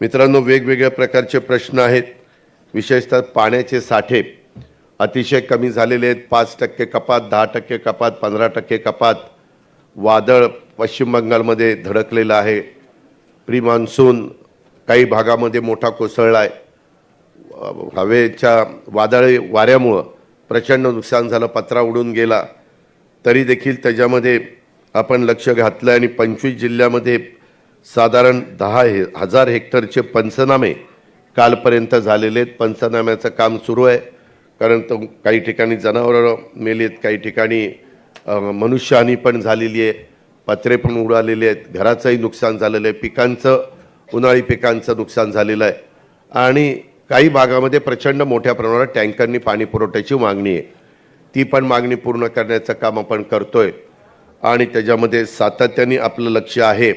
मित्रांनो वेगवेगळ्या प्रकारचे प्रश्न आहेत. विशेषतः पाण्याचे साठे अतिशय कमी झालेले आहेत. पाच टक्के कपात दहा टक्के कपात पंधरा टक्के कपात. वादळ पश्चिम बंगालमध्ये धडकलेलं आहे. प्री मान्सून काही भागामध्ये मोठा कोसळला आहे. हवेच्या वादळी वाऱ्यामुळं प्रचंड नुकसान झालं पत्रा उडून गेला. तरी देखील त्याच्यामध्ये आपण लक्ष घातलं आणि पंचवीस जिल्ह्यामध्ये साधारण दहा हे हजार हेक्टरचे पंचनामे कालपर्यंत झालेले आहेत. पंचनाम्याचं काम सुरू आहे. कारण तो काही ठिकाणी जनावरं मेली आहेत काही ठिकाणी मनुष्यहानी पण झालेली आहे. पत्रे पण उडालेले आहेत. घराचंही नुकसान झालेलं आहे. पिकांचं उन्हाळी पिकांचं नुकसान झालेलं आहे. आणि काही भागामध्ये प्रचंड मोठ्या प्रमाणात टँकरनी पाणी पुरवठ्याची मागणी आहे. ती पण मागणी पूर्ण करण्याचं काम आपण करतो आहे आणि त्याच्यामध्ये सातत्याने आपलं लक्ष आहे.